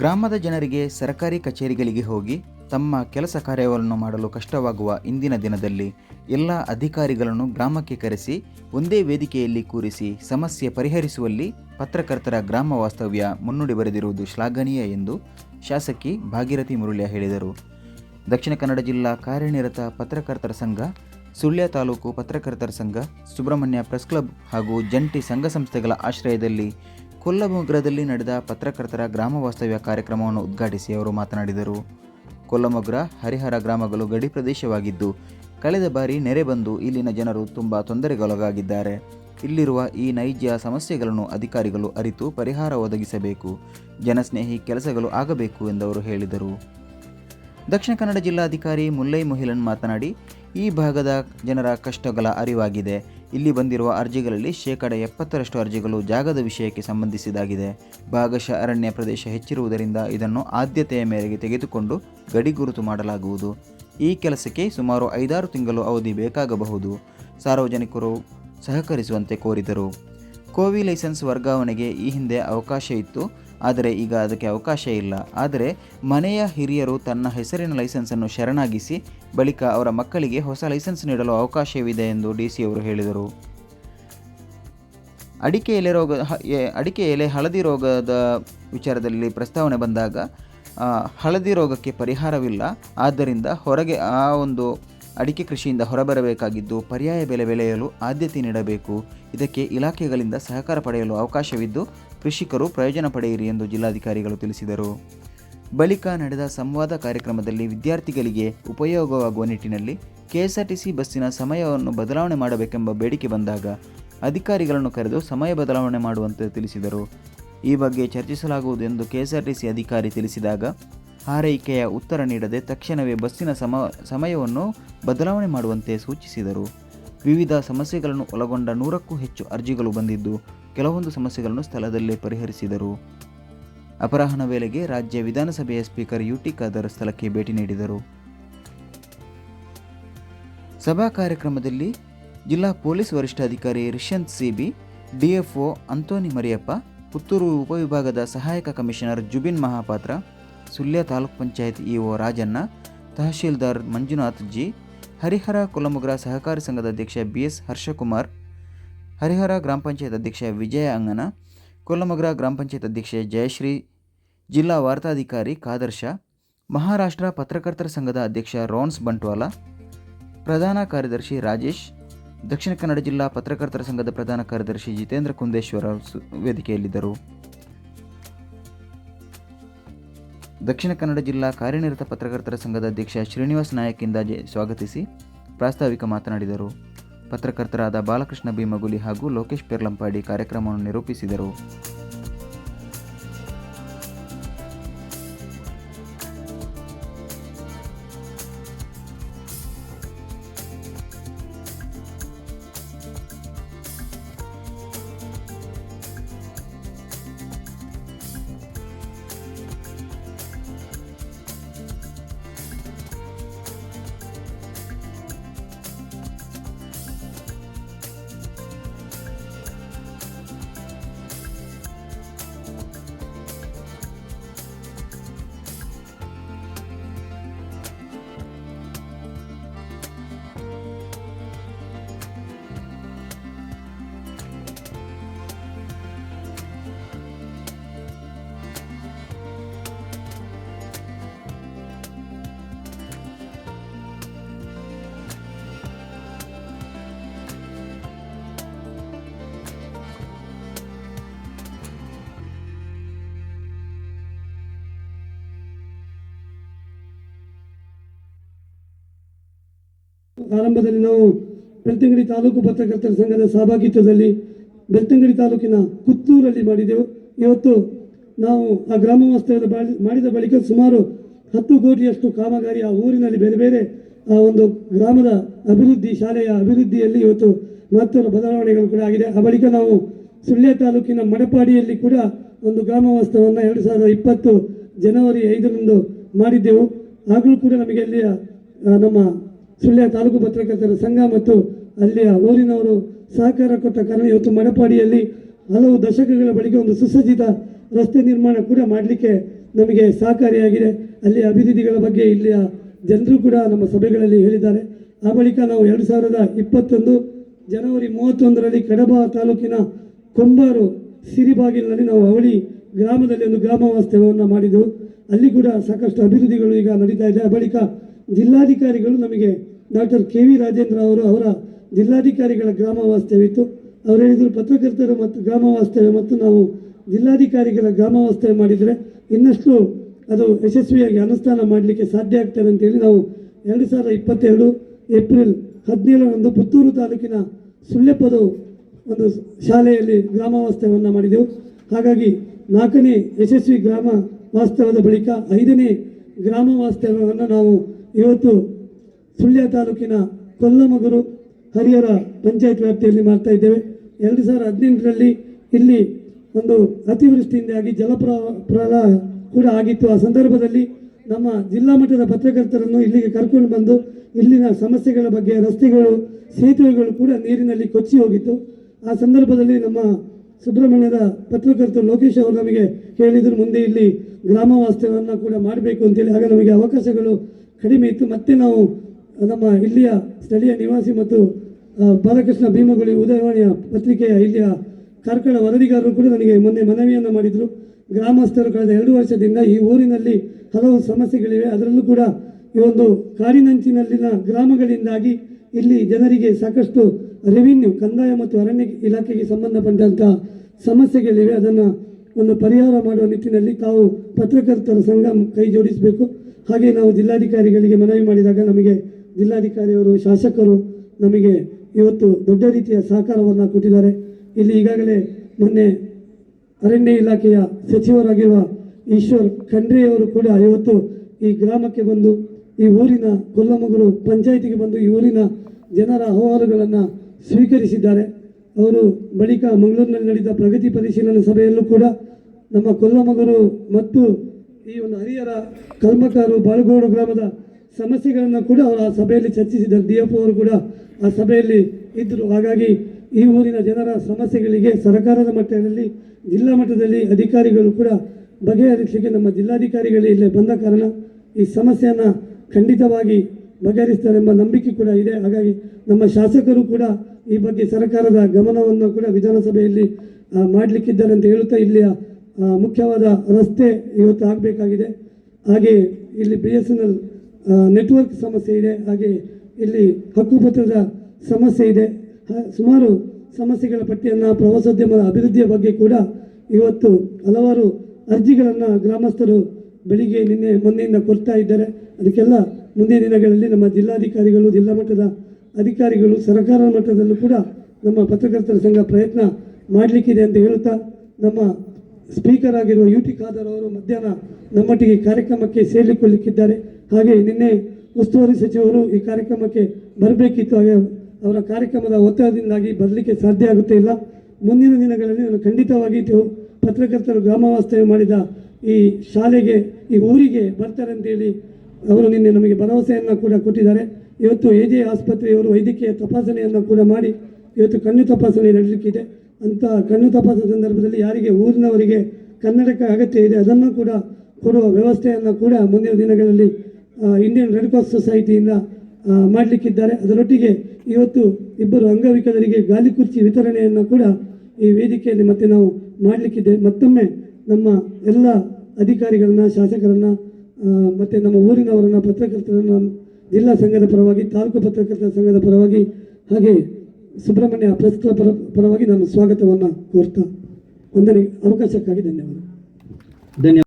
ಗ್ರಾಮದ ಜನರಿಗೆ ಸರ್ಕಾರಿ ಕಚೇರಿಗಳಿಗೆ ಹೋಗಿ ತಮ್ಮ ಕೆಲಸ ಕಾರ್ಯವನ್ನು ಮಾಡಲು ಕಷ್ಟವಾಗುವ ಇಂದಿನ ದಿನದಲ್ಲಿ ಎಲ್ಲ ಅಧಿಕಾರಿಗಳನ್ನು ಗ್ರಾಮಕ್ಕೆ ಕರೆಸಿ, ಒಂದೇ ವೇದಿಕೆಯಲ್ಲಿ ಕೂರಿಸಿ ಸಮಸ್ಯೆ ಪರಿಹರಿಸುವಲ್ಲಿ ಪತ್ರಕರ್ತರ ಗ್ರಾಮ ವಾಸ್ತವ್ಯ ಮುನ್ನುಡಿ ಬರೆದಿರುವುದು ಶ್ಲಾಘನೀಯ ಎಂದು ಶಾಸಕಿ ಭಾಗೀರಥಿ ಮುರುಳ್ಯ ಹೇಳಿದರು. ದಕ್ಷಿಣ ಕನ್ನಡ ಜಿಲ್ಲಾ ಕಾರ್ಯನಿರತ ಪತ್ರಕರ್ತರ ಸಂಘ, ಸುಳ್ಯ ತಾಲೂಕು ಪತ್ರಕರ್ತರ ಸಂಘ, ಸುಬ್ರಹ್ಮಣ್ಯ ಪ್ರೆಸ್ ಕ್ಲಬ್ ಹಾಗೂ ಜಂಟಿ ಸಂಘ ಸಂಸ್ಥೆಗಳ ಆಶ್ರಯದಲ್ಲಿ ಕೊಲ್ಲಮೊಗ್ರದಲ್ಲಿ ನಡೆದ ಪತ್ರಕರ್ತರ ಗ್ರಾಮ ವಾಸ್ತವ್ಯ ಕಾರ್ಯಕ್ರಮವನ್ನು ಉದ್ಘಾಟಿಸಿ ಅವರು ಮಾತನಾಡಿದರು. ಕೊಲ್ಲಮೊಗ್ರ, ಹರಿಹರ ಗ್ರಾಮಗಳು ಗಡಿ ಪ್ರದೇಶವಾಗಿದ್ದು, ಕಳೆದ ಬಾರಿ ನೆರೆ ಬಂದು ಇಲ್ಲಿನ ಜನರು ತುಂಬ ತೊಂದರೆಗೊಳಗಾಗಿದ್ದಾರೆ. ಇಲ್ಲಿರುವ ಈ ನೈಜ ಸಮಸ್ಯೆಗಳನ್ನು ಅಧಿಕಾರಿಗಳು ಅರಿತು ಪರಿಹಾರ ಒದಗಿಸಬೇಕು, ಜನಸ್ನೇಹಿ ಕೆಲಸಗಳು ಆಗಬೇಕು ಎಂದವರು ಹೇಳಿದರು. ದಕ್ಷಿಣ ಕನ್ನಡ ಜಿಲ್ಲಾಧಿಕಾರಿ ಮುಲ್ಲೈ ಮೊಹಿಲನ್ ಮಾತನಾಡಿ, ಈ ಭಾಗದ ಜನರ ಕಷ್ಟಗಳ ಅರಿವಾಗಿದೆ. ಇಲ್ಲಿ ಬಂದಿರುವ ಅರ್ಜಿಗಳಲ್ಲಿ ಶೇಕಡ ಎಪ್ಪತ್ತರಷ್ಟು ಅರ್ಜಿಗಳು ಜಾಗದ ವಿಷಯಕ್ಕೆ ಸಂಬಂಧಿಸಿದಾಗಿದೆ ಭಾಗಶಃ ಅರಣ್ಯ ಪ್ರದೇಶ ಹೆಚ್ಚಿರುವುದರಿಂದ ಇದನ್ನು ಆದ್ಯತೆಯ ಮೇರೆಗೆ ತೆಗೆದುಕೊಂಡು ಗಡಿ ಗುರುತು ಮಾಡಲಾಗುವುದು. ಈ ಕೆಲಸಕ್ಕೆ ಸುಮಾರು ಐದಾರು ತಿಂಗಳು ಅವಧಿ ಬೇಕಾಗಬಹುದು, ಸಾರ್ವಜನಿಕರು ಸಹಕರಿಸುವಂತೆ ಕೋರಿದರು. ಕೋವಿ ಲೈಸೆನ್ಸ್ ವರ್ಗಾವಣೆಗೆ ಈ ಹಿಂದೆ ಅವಕಾಶ ಇತ್ತು. ಆದರೆ ಈಗ ಅದಕ್ಕೆ ಅವಕಾಶ ಇಲ್ಲ. ಆದರೆ ಮನೆಯ ಹಿರಿಯರು ತನ್ನ ಹೆಸರಿನ ಲೈಸೆನ್ಸನ್ನು ಶರಣಾಗಿಸಿ ಬಳಿಕ ಅವರ ಮಕ್ಕಳಿಗೆ ಹೊಸ ಲೈಸೆನ್ಸ್ ನೀಡಲು ಅವಕಾಶವಿದೆ ಎಂದು ಡಿ ಸಿ ಅವರು ಹೇಳಿದರು. ಅಡಿಕೆ ಎಲೆ ರೋಗ ಅಡಿಕೆ ಎಲೆ ಹಳದಿ ರೋಗದ ವಿಚಾರದಲ್ಲಿ ಪ್ರಸ್ತಾವನೆ ಬಂದಾಗ ಹಳದಿ ರೋಗಕ್ಕೆ ಪರಿಹಾರವಿಲ್ಲ. ಆದ್ದರಿಂದ ಹೊರಗೆ ಆ ಒಂದು ಅಡಿಕೆ ಕೃಷಿಯಿಂದ ಹೊರಬರಬೇಕಾಗಿದ್ದು ಪರ್ಯಾಯ ಬೆಲೆ ಬೆಳೆಯಲು ಆದ್ಯತೆ ನೀಡಬೇಕು. ಇದಕ್ಕೆ ಇಲಾಖೆಗಳಿಂದ ಸಹಕಾರ ಪಡೆಯಲು ಅವಕಾಶವಿದ್ದು ಕೃಷಿಕರು ಪ್ರಯೋಜನ ಪಡೆಯಿರಿ ಎಂದು ಜಿಲ್ಲಾಧಿಕಾರಿಗಳು ತಿಳಿಸಿದರು. ಬಳಿಕ ನಡೆದ ಸಂವಾದ ಕಾರ್ಯಕ್ರಮದಲ್ಲಿ ವಿದ್ಯಾರ್ಥಿಗಳಿಗೆ ಉಪಯೋಗವಾಗುವ ನಿಟ್ಟಿನಲ್ಲಿ ಕೆಎಸ್ಆರ್ಟಿಸಿ ಬಸ್ಸಿನ ಸಮಯವನ್ನು ಬದಲಾವಣೆ ಮಾಡಬೇಕೆಂಬ ಬೇಡಿಕೆ ಬಂದಾಗ ಅಧಿಕಾರಿಗಳನ್ನು ಕರೆದು ಸಮಯ ಬದಲಾವಣೆ ಮಾಡುವಂತೆ ತಿಳಿಸಿದರು. ಈ ಬಗ್ಗೆ ಚರ್ಚಿಸಲಾಗುವುದು ಎಂದು ಕೆಎಸ್ಆರ್ಟಿಸಿ ಅಧಿಕಾರಿ ತಿಳಿಸಿದಾಗ ಹಾರೈಕೆಯ ಉತ್ತರ ನೀಡದೆ ತಕ್ಷಣವೇ ಬಸ್ಸಿನ ಸಮ, ಸಮಯವನ್ನು ಬದಲಾವಣೆ ಮಾಡುವಂತೆ ಸೂಚಿಸಿದರು. ವಿವಿಧ ಸಮಸ್ಯೆಗಳನ್ನು ಒಳಗೊಂಡ ನೂರಕ್ಕೂ ಹೆಚ್ಚು ಅರ್ಜಿಗಳು ಬಂದಿದ್ದು ಕೆಲವೊಂದು ಸಮಸ್ಯೆಗಳನ್ನು ಸ್ಥಳದಲ್ಲೇ ಪರಿಹರಿಸಿದರು. ಅಪರಾಹ್ನ ವೇಳೆಗೆ ರಾಜ್ಯ ವಿಧಾನಸಭೆಯ ಸ್ಪೀಕರ್ ಯುಟಿ ಖಾದರ್ ಸ್ಥಳಕ್ಕೆ ಭೇಟಿ ನೀಡಿದರು. ಸಭಾ ಕಾರ್ಯಕ್ರಮದಲ್ಲಿ ಜಿಲ್ಲಾ ಪೊಲೀಸ್ ವರಿಷ್ಠಾಧಿಕಾರಿ ರಿಷಂತ್ ಸಿಬಿ, ಡಿಎಫ್ಒ ಅಂತೋನಿ ಮರಿಯಪ್ಪ, ಪುತ್ತೂರು ಉಪವಿಭಾಗದ ಸಹಾಯಕ commissioner Jubin Mahapatra, Sullia taluk panchayat EO Rajanna, tahsildar Manjunath G Harihara Kollamogra ಸಹಕಾರಿ ಸಂಘದ ಅಧ್ಯಕ್ಷ ಬಿ ಎಸ್ ಹರ್ಷಕುಮಾರ್, ಹರಿಹರ ಗ್ರಾಮ ಪಂಚಾಯತ್ ಅಧ್ಯಕ್ಷ ವಿಜಯ ಅಂಗನ ಕೊಲ್ಲಮುಗ್ರ ಗ್ರಾಮ ಪಂಚಾಯತ್ ಅಧ್ಯಕ್ಷೆ ಜಯಶ್ರೀ, ಜಿಲ್ಲಾ ವಾರ್ತಾಧಿಕಾರಿ ಕಾದರ್ಶ ಮಹಾರಾಷ್ಟ್ರ ಪತ್ರಕರ್ತರ ಸಂಘದ ಅಧ್ಯಕ್ಷ ರೋನ್ಸ್ ಬಂಟ್ವಾಲ, ಪ್ರಧಾನ ಕಾರ್ಯದರ್ಶಿ ರಾಜೇಶ್, ದಕ್ಷಿಣ ಕನ್ನಡ ಜಿಲ್ಲಾ ಪತ್ರಕರ್ತರ ಸಂಘದ ಪ್ರಧಾನ ಕಾರ್ಯದರ್ಶಿ ಜಿತೇಂದ್ರ ಕುಂದೇಶ್ವರ ವೇದಿಕೆಯಲ್ಲಿದ್ದರು. ದಕ್ಷಿಣ ಕನ್ನಡ ಜಿಲ್ಲಾ ಕಾರ್ಯನಿರತ ಪತ್ರಕರ್ತರ ಸಂಘದ ಅಧ್ಯಕ್ಷ ಶ್ರೀನಿವಾಸ್ ನಾಯಕ್ ಸ್ವಾಗತಿಸಿ ಪ್ರಾಸ್ತಾವಿಕ ಮಾತನಾಡಿದರು. ಪತ್ರಕರ್ತರಾದ ಬಾಲಕೃಷ್ಣ ಭೀಮಗುಲಿ ಹಾಗೂ ಲೋಕೇಶ್ ಪೆರ್ಲಂಪಾಡಿ ಕಾರ್ಯಕ್ರಮವನ್ನು ನಿರೂಪಿಸಿದರು. ಆರಂಭದಲ್ಲಿ ನಾವು ಬೆಳ್ತಂಗಡಿ ತಾಲೂಕು ಪತ್ರಕರ್ತರ ಸಂಘದ ಸಹಭಾಗಿತ್ವದಲ್ಲಿ ಬೆಳ್ತಂಗಡಿ ತಾಲೂಕಿನ ಕುತ್ತೂರಲ್ಲಿ ಮಾಡಿದೆವು. ಇವತ್ತು ನಾವು ಆ ಗ್ರಾಮ ವಾಸ್ತವ್ಯದ ಮಾಡಿದ ಬಳಿಕ ಸುಮಾರು ಹತ್ತು ಕೋಟಿಯಷ್ಟು ಕಾಮಗಾರಿ ಆ ಊರಿನಲ್ಲಿ ಬೇರೆ ಬೇರೆ ಆ ಒಂದು ಗ್ರಾಮದ ಅಭಿವೃದ್ಧಿ ಶಾಲೆಯ ಅಭಿವೃದ್ಧಿಯಲ್ಲಿ ಇವತ್ತು ಮಹತ್ವದ ಬದಲಾವಣೆಗಳು ಕೂಡ ಆಗಿದೆ. ಆ ಬಳಿಕ ನಾವು ಸುಳ್ಯ ತಾಲೂಕಿನ ಮಡಪಾಡಿಯಲ್ಲಿ ಕೂಡ ಒಂದು ಗ್ರಾಮ ವಾಸ್ತವವನ್ನು ಎರಡು ಸಾವಿರದ ಇಪ್ಪತ್ತು ಜನವರಿ ಐದರಂದು ಮಾಡಿದ್ದೆವು. ಆಗಲೂ ಕೂಡ ನಮಗೆ ಅಲ್ಲಿಯ ನಮ್ಮ ಸುಳ್ಯ ತಾಲೂಕು ಪತ್ರಕರ್ತರ ಸಂಘ ಮತ್ತು ಅಲ್ಲಿಯ ಊರಿನವರು ಸಹಕಾರ ಕೊಟ್ಟ ಕಾರಣ ಇವತ್ತು ಮಡಪಾಡಿಯಲ್ಲಿ ಹಲವು ದಶಕಗಳ ಬಳಿಕ ಒಂದು ಸುಸಜ್ಜಿತ ರಸ್ತೆ ನಿರ್ಮಾಣ ಕೂಡ ಮಾಡಲಿಕ್ಕೆ ನಮಗೆ ಸಹಕಾರಿಯಾಗಿದೆ. ಅಲ್ಲಿ ಅಭಿವೃದ್ಧಿಗಳ ಬಗ್ಗೆ ಇಲ್ಲಿಯ ಜನರು ಕೂಡ ನಮ್ಮ ಸಭೆಗಳಲ್ಲಿ ಹೇಳಿದ್ದಾರೆ. ಆ ಬಳಿಕ ನಾವು ಎರಡು ಸಾವಿರದ ಇಪ್ಪತ್ತೊಂದು ಜನವರಿ ಮೂವತ್ತೊಂದರಲ್ಲಿ ಕಡಬ ತಾಲೂಕಿನ ಕೊಂಬಾರು ಸಿರಿಬಾಗಿಲಿನಲ್ಲಿ ನಾವು ಅವಳಿ ಗ್ರಾಮದಲ್ಲಿ ಒಂದು ಗ್ರಾಮ ವಾಸ್ತವ್ಯವನ್ನು ಮಾಡಿದೆವು. ಅಲ್ಲಿ ಕೂಡ ಸಾಕಷ್ಟು ಅಭಿವೃದ್ಧಿಗಳು ಈಗ ನಡೀತಾ ಇದೆ. ಆ ಬಳಿಕ ಜಿಲ್ಲಾಧಿಕಾರಿಗಳು ನಮಗೆ ಡಾಕ್ಟರ್ ಕೆ ವಿ ರಾಜೇಂದ್ರ ಅವರು ಅವರ ಜಿಲ್ಲಾಧಿಕಾರಿಗಳ ಗ್ರಾಮ ವಾಸ್ತವ್ಯವಿತ್ತು ಅವರು ಹೇಳಿದರು ಪತ್ರಕರ್ತರು ಮತ್ತು ಗ್ರಾಮ ವಾಸ್ತವ್ಯ ಮತ್ತು ನಾವು ಜಿಲ್ಲಾಧಿಕಾರಿಗಳ ಗ್ರಾಮ ವಾಸ್ತವ್ಯ ಮಾಡಿದರೆ ಇನ್ನಷ್ಟು ಅದು ಯಶಸ್ವಿಯಾಗಿ ಅನುಷ್ಠಾನ ಮಾಡಲಿಕ್ಕೆ ಸಾಧ್ಯ ಆಗ್ತದೆ ಅಂತೇಳಿ ನಾವು ಎರಡು ಸಾವಿರದ ಇಪ್ಪತ್ತೆರಡು ಏಪ್ರಿಲ್ ಹದಿನೇಳರಂದು ಪುತ್ತೂರು ತಾಲೂಕಿನ ಸುಳ್ಳೆಪದು ಒಂದು ಶಾಲೆಯಲ್ಲಿ ಗ್ರಾಮ ವಾಸ್ತವ್ಯವನ್ನು ಮಾಡಿದೆವು. ಹಾಗಾಗಿ ನಾಲ್ಕನೇ ಯಶಸ್ವಿ ಗ್ರಾಮ ವಾಸ್ತವ್ಯದ ಬಳಿಕ ಐದನೇ ಗ್ರಾಮ ವಾಸ್ತವ್ಯವನ್ನು ನಾವು ಇವತ್ತು ಸುಳ್ಯ ತಾಲೂಕಿನ ಕೊಲ್ಲಮಗರು ಹರಿಹರ ಪಂಚಾಯತ್ ವ್ಯಾಪ್ತಿಯಲ್ಲಿ ಮಾಡ್ತಾ ಇದ್ದೇವೆ. ಎರಡು ಸಾವಿರದ ಹದಿನೆಂಟರಲ್ಲಿ ಇಲ್ಲಿ ಒಂದು ಅತಿವೃಷ್ಟಿಯಿಂದಾಗಿ ಜಲಪ್ರ, ಪ್ರಳ ಕೂಡ ಆಗಿತ್ತು. ಆ ಸಂದರ್ಭದಲ್ಲಿ ನಮ್ಮ ಜಿಲ್ಲಾ ಮಟ್ಟದ ಪತ್ರಕರ್ತರನ್ನು ಇಲ್ಲಿಗೆ ಕರ್ಕೊಂಡು ಬಂದು ಇಲ್ಲಿನ ಸಮಸ್ಯೆಗಳ ಬಗ್ಗೆ ರಸ್ತೆಗಳು, ಸೇತುವೆಗಳು ಕೂಡ ನೀರಿನಲ್ಲಿ ಕೊಚ್ಚಿ ಹೋಗಿತ್ತು. ಆ ಸಂದರ್ಭದಲ್ಲಿ ನಮ್ಮ ಸುಬ್ರಹ್ಮಣ್ಯದ ಪತ್ರಕರ್ತರು ಲೋಕೇಶ್ ಅವರು ನಮಗೆ ಹೇಳಿದರು ಮುಂದೆ ಇಲ್ಲಿ ಗ್ರಾಮ ವಾಸ್ತವ್ಯವನ್ನು ಕೂಡ ಮಾಡಬೇಕು ಅಂತೇಳಿ. ಆಗ ನಮಗೆ ಅವಕಾಶಗಳು ಕಡಿಮೆ ಇತ್ತು. ಮತ್ತೆ ನಾವು ನಮ್ಮ ಇಲ್ಲಿಯ ಸ್ಥಳೀಯ ನಿವಾಸಿ ಮತ್ತು ಬಾಲಕೃಷ್ಣ ಭೀಮಗುಳಿ ಉದಯವಾಣಿಯ ಪತ್ರಿಕೆಯ ಇಲ್ಲಿಯ ಕಾರ್ಕಳ ವರದಿಗಾರರು ಕೂಡ ನನಗೆ ಮೊನ್ನೆ ಮನವಿಯನ್ನು ಮಾಡಿದರು. ಗ್ರಾಮಸ್ಥರು ಕಳೆದ ಎರಡು ವರ್ಷದಿಂದ ಈ ಊರಿನಲ್ಲಿ ಹಲವು ಸಮಸ್ಯೆಗಳಿವೆ. ಅದರಲ್ಲೂ ಕೂಡ ಈ ಒಂದು ಕಾಡಿನಂಚಿನಲ್ಲಿನ ಗ್ರಾಮಗಳಿಂದಾಗಿ ಇಲ್ಲಿ ಜನರಿಗೆ ಸಾಕಷ್ಟು ರೆವಿನ್ಯೂ, ಕಂದಾಯ ಮತ್ತು ಅರಣ್ಯ ಇಲಾಖೆಗೆ ಸಂಬಂಧಪಟ್ಟಂಥ ಸಮಸ್ಯೆಗಳಿವೆ. ಅದನ್ನು ಒಂದು ಪರಿಹಾರ ಮಾಡುವ ನಿಟ್ಟಿನಲ್ಲಿ ತಾವು ಪತ್ರಕರ್ತರ ಸಂಘ ಕೈ ಜೋಡಿಸಬೇಕು. ಹಾಗೆ ನಾವು ಜಿಲ್ಲಾಧಿಕಾರಿಗಳಿಗೆ ಮನವಿ ಮಾಡಿದಾಗ ನಮಗೆ ಜಿಲ್ಲಾಧಿಕಾರಿಯವರು, ಶಾಸಕರು ನಮಗೆ ಇವತ್ತು ದೊಡ್ಡ ರೀತಿಯ ಸಹಕಾರವನ್ನು ಕೊಟ್ಟಿದ್ದಾರೆ. ಇಲ್ಲಿ ಈಗಾಗಲೇ ಮೊನ್ನೆ ಅರಣ್ಯ ಇಲಾಖೆಯ ಸಚಿವರಾಗಿರುವ ಈಶ್ವರ್ ಖಂಡ್ರೆಯವರು ಕೂಡ ಇವತ್ತು ಈ ಗ್ರಾಮಕ್ಕೆ ಬಂದು, ಈ ಊರಿನ ಕೊಲ್ಲಮಗುರು ಪಂಚಾಯಿತಿಗೆ ಬಂದು ಈ ಊರಿನ ಜನರ ಅಹವಾಲುಗಳನ್ನು ಸ್ವೀಕರಿಸಿದ್ದಾರೆ. ಅವರು ಬಳಿಕ ಮಂಗಳೂರಿನಲ್ಲಿ ನಡೆದ ಪ್ರಗತಿ ಪರಿಶೀಲನಾ ಸಭೆಯಲ್ಲೂ ಕೂಡ ನಮ್ಮ ಕೊಲ್ಲಮಗುರು ಮತ್ತು ಈ ಒಂದು ಹರಿಹರ ಕಲ್ಮಕಾರು ಬಾಳುಗೋಡು ಗ್ರಾಮದ ಸಮಸ್ಯೆಗಳನ್ನು ಕೂಡ ಅವರು ಆ ಸಭೆಯಲ್ಲಿ ಚರ್ಚಿಸಿದರು ಡಿ ಎಫ್ ಅವರು ಕೂಡ ಆ ಸಭೆಯಲ್ಲಿ ಇದ್ದರು. ಹಾಗಾಗಿ ಈ ಊರಿನ ಜನರ ಸಮಸ್ಯೆಗಳಿಗೆ ಸರ್ಕಾರದ ಮಟ್ಟದಲ್ಲಿ, ಜಿಲ್ಲಾ ಮಟ್ಟದಲ್ಲಿ ಅಧಿಕಾರಿಗಳು ಕೂಡ ಬಗೆಹರಿಸಲಿಕ್ಕೆ ನಮ್ಮ ಜಿಲ್ಲಾಧಿಕಾರಿಗಳು ಇಲ್ಲೇ ಬಂದ ಕಾರಣ ಈ ಸಮಸ್ಯೆಯನ್ನು ಖಂಡಿತವಾಗಿ ಬಗೆಹರಿಸ್ತಾರೆಂಬ ನಂಬಿಕೆ ಕೂಡ ಇದೆ. ಹಾಗಾಗಿ ನಮ್ಮ ಶಾಸಕರು ಕೂಡ ಈ ಬಗ್ಗೆ ಸರ್ಕಾರದ ಗಮನವನ್ನು ಕೂಡ ವಿಧಾನಸಭೆಯಲ್ಲಿ ಮಾಡಲಿಕ್ಕಿದ್ದಾರೆ ಅಂತ ಹೇಳುತ್ತಾ ಇಲ್ಲಿಯ ಮುಖ್ಯವಾದ ರಸ್ತೆ ಇವತ್ತು ಆಗಬೇಕಾಗಿದೆ. ಹಾಗೆ ಇಲ್ಲಿ B S N L network ಸಮಸ್ಯೆ ಇದೆ. ಹಾಗೆ ಇಲ್ಲಿ ಹಕ್ಕುಪತ್ರದ ಸಮಸ್ಯೆ ಇದೆ. ಸುಮಾರು ಸಮಸ್ಯೆಗಳ ಪಟ್ಟಿಯನ್ನು ಪ್ರವಾಸೋದ್ಯಮದ ಅಭಿವೃದ್ಧಿಯ ಬಗ್ಗೆ ಕೂಡ ಇವತ್ತು ಹಲವಾರು ಅರ್ಜಿಗಳನ್ನು ಗ್ರಾಮಸ್ಥರು ಬೆಳಿಗ್ಗೆ ನಿನ್ನೆ ಮೊನ್ನೆಯಿಂದ ಕೊಡ್ತಾ ಇದ್ದಾರೆ. ಅದಕ್ಕೆಲ್ಲ ಮುಂದಿನ ದಿನಗಳಲ್ಲಿ ನಮ್ಮ ಜಿಲ್ಲಾಧಿಕಾರಿಗಳು, ಜಿಲ್ಲಾ ಮಟ್ಟದ ಅಧಿಕಾರಿಗಳು, ಸರ್ಕಾರ ಮಟ್ಟದಲ್ಲೂ ಕೂಡ ನಮ್ಮ ಪತ್ರಕರ್ತರ ಸಂಘ ಪ್ರಯತ್ನ ಮಾಡಲಿಕ್ಕಿದೆ ಅಂತ ಹೇಳುತ್ತಾ ನಮ್ಮ ಸ್ಪೀಕರ್ ಆಗಿರುವ ಯು ಟಿ ಖಾದರ್ ಅವರು ಮಧ್ಯಾಹ್ನ ನಮ್ಮೊಟ್ಟಿಗೆ ಕಾರ್ಯಕ್ರಮಕ್ಕೆ ಸೇರಿಕೊಳ್ಳಿಕ್ಕಿದ್ದಾರೆ. ಹಾಗೆ ನಿನ್ನೆ ಉಸ್ತುವಾರಿ ಸಚಿವರು ಈ ಕಾರ್ಯಕ್ರಮಕ್ಕೆ ಬರಬೇಕಿತ್ತು. ಹಾಗೆ ಅವರ ಕಾರ್ಯಕ್ರಮದ ಒತ್ತಡದಿಂದಾಗಿ ಬರಲಿಕ್ಕೆ ಸಾಧ್ಯ ಆಗುತ್ತೆ ಇಲ್ಲ. ಮುಂದಿನ ದಿನಗಳಲ್ಲಿ ನಾನು ಖಂಡಿತವಾಗಿ ಪತ್ರಕರ್ತರು ಗ್ರಾಮ ವಾಸ್ತವ್ಯ ಮಾಡಿದ ಈ ಶಾಲೆಗೆ, ಈ ಊರಿಗೆ ಬರ್ತಾರೆ ಅಂತೇಳಿ ಅವರು ನಿನ್ನೆ ನಮಗೆ ಭರವಸೆಯನ್ನು ಕೂಡ ಕೊಟ್ಟಿದ್ದಾರೆ. ಇವತ್ತು ಎ ಜೆ ಆಸ್ಪತ್ರೆಯವರು ವೈದ್ಯಕೀಯ ತಪಾಸಣೆಯನ್ನು ಕೂಡ ಮಾಡಿ, ಇವತ್ತು ಕಣ್ಣು ತಪಾಸಣೆ ನಡೆಯಲಿಕ್ಕಿದೆ ಅಂತ ಕಣ್ಣು ತಪಾಸಣೆ ಸಂದರ್ಭದಲ್ಲಿ ಯಾರಿಗೆ ಊರಿನವರಿಗೆ ಕನ್ನಡಕ್ಕೆ ಅಗತ್ಯ ಇದೆ, ಅದನ್ನು ಕೂಡ ಕೊಡುವ ವ್ಯವಸ್ಥೆಯನ್ನು ಕೂಡ ಮುಂದಿನ ದಿನಗಳಲ್ಲಿ ಇಂಡಿಯನ್ ರೆಡ್ ಕ್ರಾಸ್ ಸೊಸೈಟಿಯಿಂದ ಮಾಡಲಿಕ್ಕಿದ್ದಾರೆ. ಅದರೊಟ್ಟಿಗೆ ಇವತ್ತು ಇಬ್ಬರು ಅಂಗವಿಕಲರಿಗೆ ಗಾಲಿ ಕುರ್ಚಿ ವಿತರಣೆಯನ್ನು ಕೂಡ ಈ ವೇದಿಕೆಯಲ್ಲಿ ಮತ್ತೆ ನಾವು ಮಾಡಲಿಕ್ಕಿದೆ ಮತ್ತೊಮ್ಮೆ ನಮ್ಮ ಎಲ್ಲ ಅಧಿಕಾರಿಗಳನ್ನು, ಶಾಸಕರನ್ನು ಮತ್ತೆ ನಮ್ಮ ಊರಿನವರನ್ನು, ಪತ್ರಕರ್ತರನ್ನು, ಜಿಲ್ಲಾ ಸಂಘದ ಪರವಾಗಿ, ತಾಲೂಕು ಪತ್ರಕರ್ತರ ಸಂಘದ ಪರವಾಗಿ ಹಾಗೆ ಸುಬ್ರಹ್ಮಣ್ಯ ಪ್ರೆಸ್ ಕ್ಲಬ್ ಪರ ಪರವಾಗಿ ನಾನು ಸ್ವಾಗತವನ್ನು ಕೋರ್ತಾ. ಒಂದನೇ ಅವಕಾಶಕ್ಕಾಗಿ ಧನ್ಯವಾದ. ಧನ್ಯವಾದ.